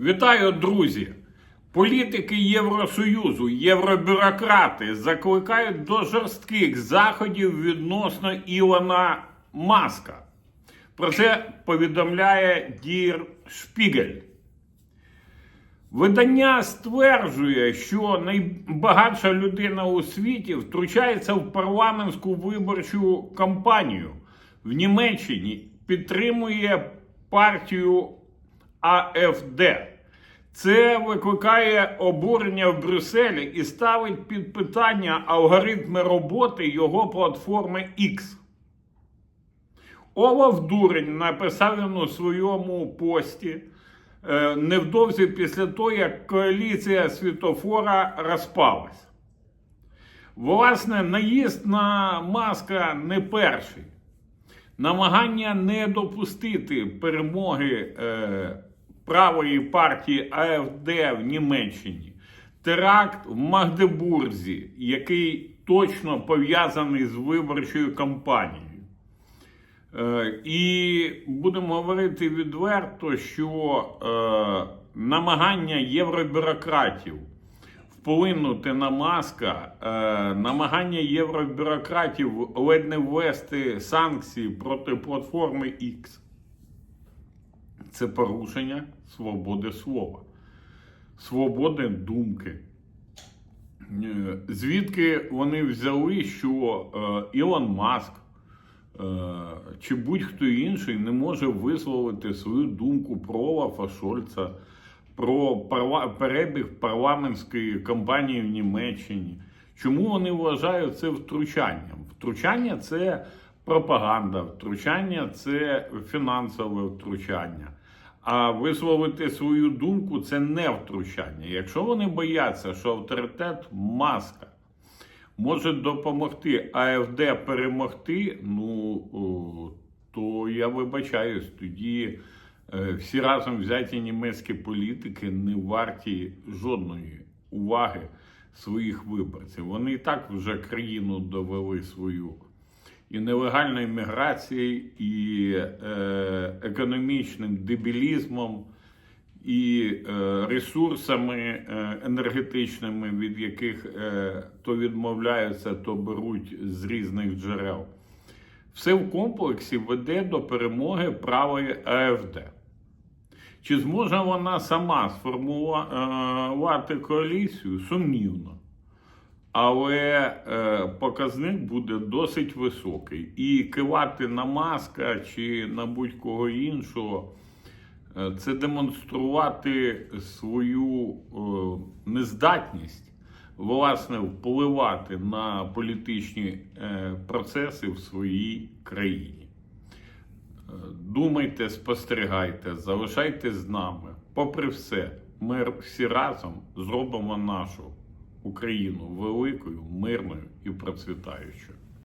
Вітаю, друзі! Політики Євросоюзу, євробюрократи закликають до жорстких заходів відносно Ілона Маска. Про це повідомляє Дір Шпігель. Видання стверджує, що найбагатша людина у світі втручається в парламентську виборчу кампанію в Німеччині, підтримує партію АФД. Це викликає обурення в Брюсселі і ставить під питання алгоритми роботи його платформи X. Олаф Дурень написав він у своєму пості е, невдовзі після того, як коаліція світофора розпалась. Власне, наїзд на маска не перший. Намагання не допустити перемоги е, правої партії АФД в Німеччині, теракт в Магдебурзі, який точно пов'язаний з виборчою кампанією. Е, і будемо говорити відверто, що е, намагання євробюрократів вплинути на маска, е, намагання євробюрократів ледь не ввести санкції проти платформи X. Це порушення свободи слова, свободи думки. Е, Звідки вони взяли, що е, Ілон Маск е, чи будь-хто інший не може висловити свою думку про Олафа Шольца, про перебіг парламентської кампанії в Німеччині. Чому вони вважають це втручанням? Втручання це пропаганда, втручання це фінансове втручання. А висловити свою думку це не втручання. Якщо вони бояться, що авторитет маска може допомогти АФД перемогти, ну то я вибачаюсь, тоді е, всі разом взяті німецькі політики не варті жодної уваги своїх виборців. Вони і так вже країну довели свою і нелегальною міграцією, і е, економічним дебілізмом, і е, ресурсами е, енергетичними, від яких е, то відмовляються, то беруть з різних джерел. Все в комплексі веде до перемоги правої АФД. Чи зможе вона сама сформувати коаліцію? Сумнівно. Але е, показник буде досить високий. І кивати на маска чи на будь-кого іншого е, це демонструвати свою е, нездатність власне впливати на політичні процеси в своїй країні. Думайте, спостерігайте, залишайтесь з нами. Попри все, ми всі разом зробимо нашу Україну великою, мирною і процвітаючою.